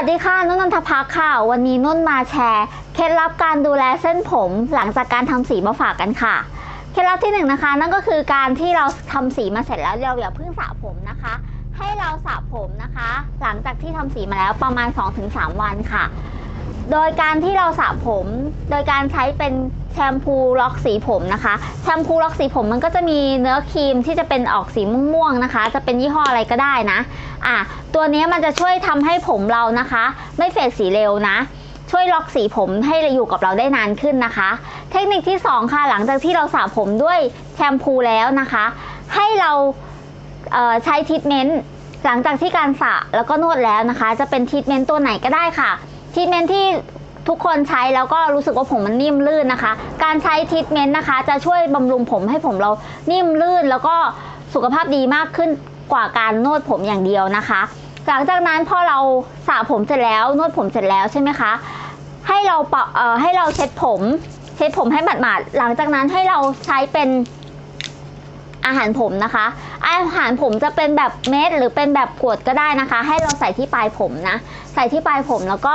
วัสดีค่ะนุ่นนันทพักค่ะ วันนี้นุ่นมาแชร์ เคล็ดลับการดูแลเส้นผมหลังจากการทำสีมาฝากกันค่ะ เคล็ดลับที่หนึ่งนะคะ นั่นก็คือการที่เราทำสีมาเสร็จแล้วเราอย่าเพิ่งสระผมนะคะ ให้เราสระผมนะคะ หลังจากที่ทำสีมาแล้วประมาณ 2-3 วันค่ะ โดยการที่เราสระผม โดยการใช้เป็นแชมพูล็อกสีผมนะคะ แชมพูล็อกสีผมมันก็จะมีเนื้อครีมที่จะเป็นออกสีม่วงๆนะคะ จะเป็นยี่ห้ออะไรก็ได้นะ อะ ตัวนี้มันจะช่วยทำให้ผมเรานะคะ ไม่เฟดสีเร็วนะ ช่วยล็อกสีผมให้อยู่กับเราได้นานขึ้นนะคะ เทคนิคที่ 2 ค่ะ หลังจากที่เราสระผมด้วยแชมพูแล้วนะคะ ให้เราเใช้ทรีทเมนต์หลังจากที่การสระแล้วก็นวดแล้วนะคะ จะเป็นทรีทเมนต์ตัวไหนก็ได้ค่ะทรีทเมนต์ที่ ทุกคนใช้แล้วก็รู้สึกว่าผมมันนิ่มลื่นนะคะ การใช้ทรีทเมนต์นะคะ จะช่วยบำรุงผมให้ผมเรานิ่มลื่น แล้วก็สุขภาพดีมากขึ้นกว่าการนวดผมอย่างเดียวนะคะ หลังจากนั้นพอเราสระผมเสร็จแล้วนวดผมเสร็จแล้วใช่ไหมคะ ให้เราปะเอ่อให้เราเช็ดผมเช็ดผมให้หมาดๆหลังจากนั้นให้เราใช้เป็นอาหารผมนะคะ อาหารผมจะเป็นแบบเม็ดหรือเป็นแบบขวดก็ได้นะคะ ให้เราใส่ที่ปลายผมนะ ใส่ที่ปลายผมแล้วก็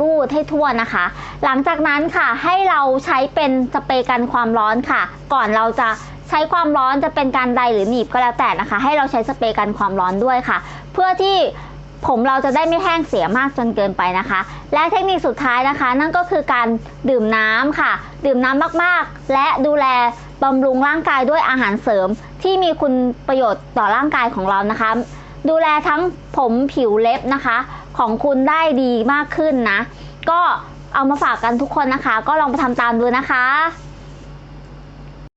รูดให้ทั่วนะคะ หลังจากนั้นค่ะให้เราใช้เป็นสเปรย์กันความร้อนค่ะ ก่อนเราจะใช้ความร้อนจะเป็นการไดหรือหนีบก็แล้วแต่นะคะ ให้เราใช้สเปรย์กันความร้อนด้วยค่ะ เพื่อที่ผมเราจะได้ไม่แห้งเสียมากจนเกินไปนะคะ และเทคนิคสุดท้ายนะคะ นั่นก็คือการดื่มน้ำค่ะ ดื่มน้ำมากๆ และดูแลบำรุงร่างกายด้วยอาหารเสริม ที่มีคุณประโยชน์ต่อร่างกายของเรานะคะ ดูแลทั้งผมผิวเล็บนะคะ ของคุณได้ดีมากขึ้นนะ ก็เอามาฝากกันทุกคนนะคะ ก็ลองไปทำตามดูนะคะ